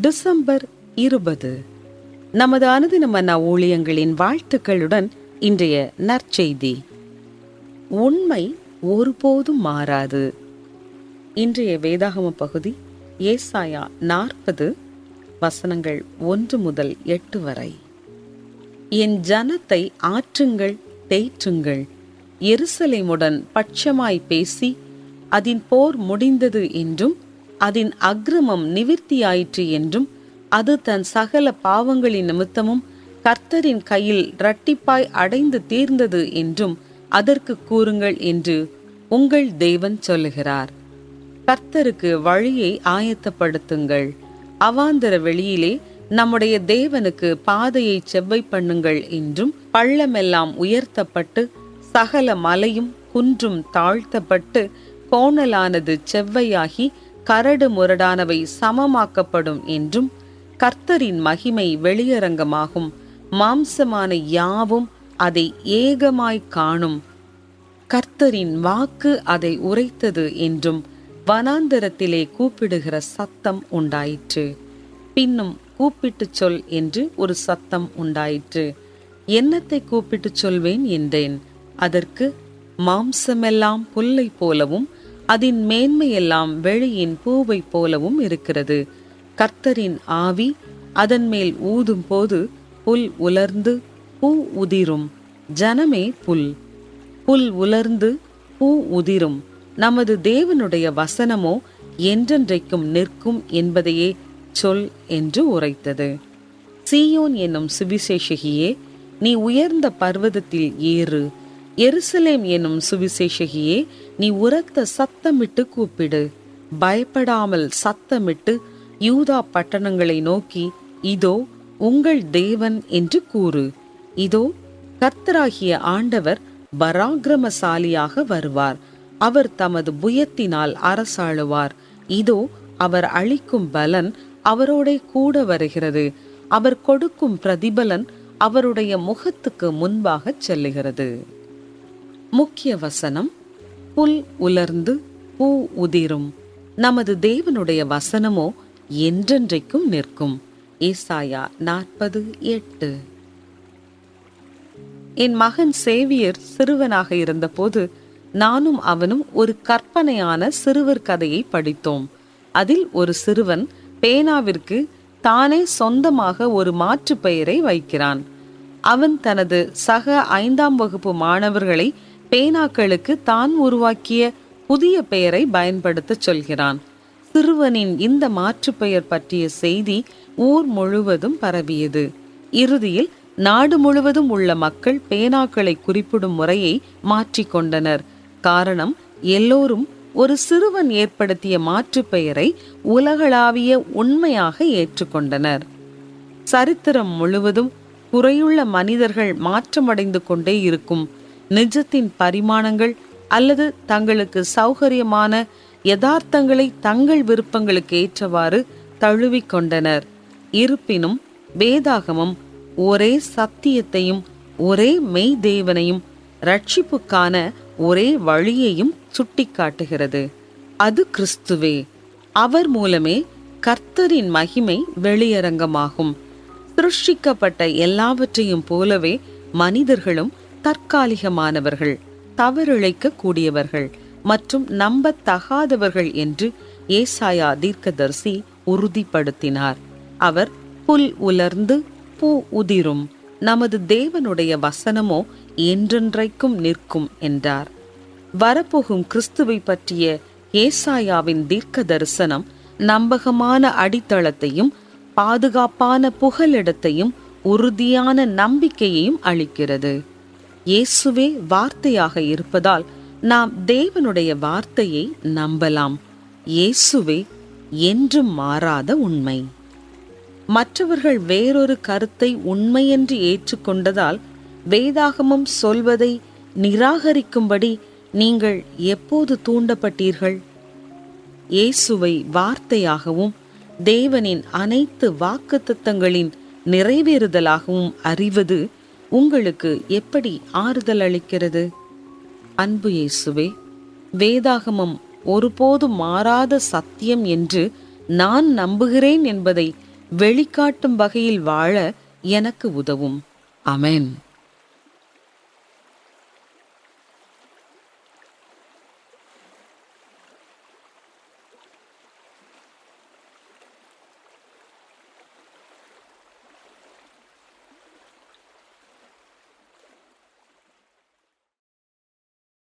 December இருபது. நமது அனுதின மன ஊழியங்களின் வாழ்த்துக்களுடன் இன்றைய நற்செய்தி. உண்மை ஒருபோதும் மாறாது. இன்றைய வேதாகம பகுதி ஏசாயா நாற்பது வசனங்கள் ஒன்று முதல் எட்டு வரை. என் ஜனத்தை ஆற்றுங்கள் தேற்றுங்கள். எருசலேமுடன் பட்சமாய் பேசி அதன் போர் முடிந்தது என்றும் அதன் அக்ரமம் நிவிர்த்தியாயிற்று என்றும் அது தன் சகல பாவங்களின் நிமித்தமும் கர்த்தரின் கையில் இரட்டிப்பாய் அடைந்து தீர்ந்தது என்றும் அதற்கு கூறுங்கள் என்று உங்கள் தேவன் சொல்லுகிறார். கர்த்தருக்கு வழியை ஆயத்தப்படுத்துங்கள். அவாந்தர வெளியிலே நம்முடைய தேவனுக்கு பாதையை செவ்வை பண்ணுங்கள் என்றும் பள்ளமெல்லாம் உயர்த்தப்பட்டு சகல மலையும் குன்றும் தாழ்த்தப்பட்டு கோணலானது செவ்வையாகி கரடு முரடானவை சமமாக்கப்படும் என்றும் கர்த்தரின் மகிமை வெளியரங்கமாகும். மாம்சமான யாவும் அதை ஏகமாய் காணும். கர்த்தரின் வாக்கு அதை உரைத்தது என்றும் வனாந்தரத்திலே கூப்பிடுகிற சத்தம் உண்டாயிற்று. பின்னும் கூப்பிட்டுச் சொல் என்று ஒரு சத்தம் உண்டாயிற்று. என்னத்தை கூப்பிட்டுச் சொல்வேன் என்றேன். அதற்கு மாம்சமெல்லாம் புல்லை போலவும் அதன் மேன்மையெல்லாம் வெளியின் பூவை போலவும் இருக்கிறது. கர்த்தரின் ஆவி அதன் மேல் ஊதும் போது புல் உலர்ந்து பூ உதிரும். ஜனமே புல். புல் உலர்ந்து பூ உதிரும். நமது தேவனுடைய வசனமோ என்றென்றைக்கும் நிற்கும் என்பதையே சொல் என்று உரைத்தது. சீயோன் என்னும் சுவிசேஷகியே நீ உயர்ந்த பர்வதத்தில் ஏறு. எருசலேம் என்னும் சுவிசேஷகியே நீ உரத்த சத்தமிட்டு கூப்பிடு. பயப்படாமல் சத்தமிட்டு யூதா பட்டணங்களை நோக்கி இதோ உங்கள் தேவன் என்று கூறு. இதோ கர்த்தராகிய ஆண்டவர் பராக்கிரமசாலியாக வருவார். அவர் தமது புயத்தினால் அரசாளுவார். இதோ அவர் அளிக்கும் பலன் அவரோட கூட வருகிறது. அவர் கொடுக்கும் பிரதிபலன் அவருடைய முகத்துக்கு முன்பாக செல்லுகிறது. முக்கிய வசனம் புல் உலர்ந்து பூ உதிரும். நமது தேவனுடைய வசனமோ என்றென்றைக்கும் நிற்கும். ஏசாயா நாற்பது எட்டு. என் மகன் சேவியர் சிறுவனாக இருந்தபோது நானும் அவனும் ஒரு கற்பனையான சிறுவர் கதையை படித்தோம். அதில் ஒரு சிறுவன் பேனாவிற்கு தானே சொந்தமாக ஒரு மாற்று பெயரை வைக்கிறான். அவன் தனது சக ஐந்தாம் வகுப்பு மாணவர்களை பேனாக்களுக்கு தான் உருவாக்கிய புதிய பெயரை பயன்படுத்த சொல்கிறான். சிறுவனின் இந்த மாற்று பெயர் பற்றிய செய்தி ஊர் முழுவதும் பரவியது. இறுதியில் நாடு முழுவதும் உள்ள மக்கள் பேனாக்களை குறிப்பிடும் முறையை மாற்றிக்கொண்டனர் காரணம் எல்லோரும் ஒரு சிறுவன் ஏற்படுத்திய மாற்று பெயரை உலகளாவிய உண்மையாக ஏற்றுக்கொண்டனர் சரித்திரம் முழுவதும் குறையுள்ள மனிதர்கள் மாற்றமடைந்து கொண்டே இருக்கும். நிஜத்தின் பரிமாணங்கள் அல்லது தங்களுக்கு சௌகரியமான யதார்த்தங்களை தங்கள் விருப்பங்களுக்கு ஏற்றவாறு தழுவிக்கொண்டனர் இருப்பினும் வேதாகமம் ஒரே சத்தியத்தையும் ஒரே மெய் தேவனையும் ரட்சிப்புக்கான ஒரே வழியையும் சுட்டிக்காட்டுகிறது. அது கிறிஸ்துவே. அவர் மூலமே கர்த்தரின் மகிமை வெளியரங்கமாகும். சிருஷ்டிக்கப்பட்ட எல்லாவற்றையும் போலவே மனிதர்களும் தற்காலிகமானவர்கள் தவறிழைக்க கூடியவர்கள் மற்றும் நம்பத்தகாதவர்கள் என்று ஏசாயா தீர்க்கதர்சி உறுதிப்படுத்தினார். அவர் புல் உலர்ந்து பூ உதிரும் நமது தேவனுடைய வசனமோ என்றென்றைக்கும் நிற்கும் என்றார். வரப்போகும் கிறிஸ்துவை பற்றிய ஏசாயாவின் தீர்க்க தரிசனம் நம்பகமான அடித்தளத்தையும் பாதுகாப்பான புகலிடத்தையும் உறுதியான நம்பிக்கையையும் அளிக்கிறது. இயேசுவே வார்த்தையாக இருப்பதால் நாம் தேவனுடைய வார்த்தையை நம்பலாம். இயேசுவே என்றும் மாறாத உண்மை. மற்றவர்கள் வேறொரு கருத்தை உண்மையென்று ஏற்றுக்கொண்டதால் வேதாகமம் சொல்வதை நிராகரிக்கும்படி நீங்கள் எப்போது தூண்டப்பட்டீர்கள்? இயேசுவை வார்த்தையாகவும் தேவனின் அனைத்து வாக்குத்தத்தங்களின் நிறைவேறுதலாகவும் அறிவது உங்களுக்கு எப்படி ஆறுதல் அளிக்கிறது? அன்பு இயேசுவே வேதாகமம் ஒருபோதும் மாறாத சத்தியம் என்று நான் நம்புகிறேன் என்பதை வெளிக்காட்டும் வகையில் வாழ எனக்கு உதவும். அமேன்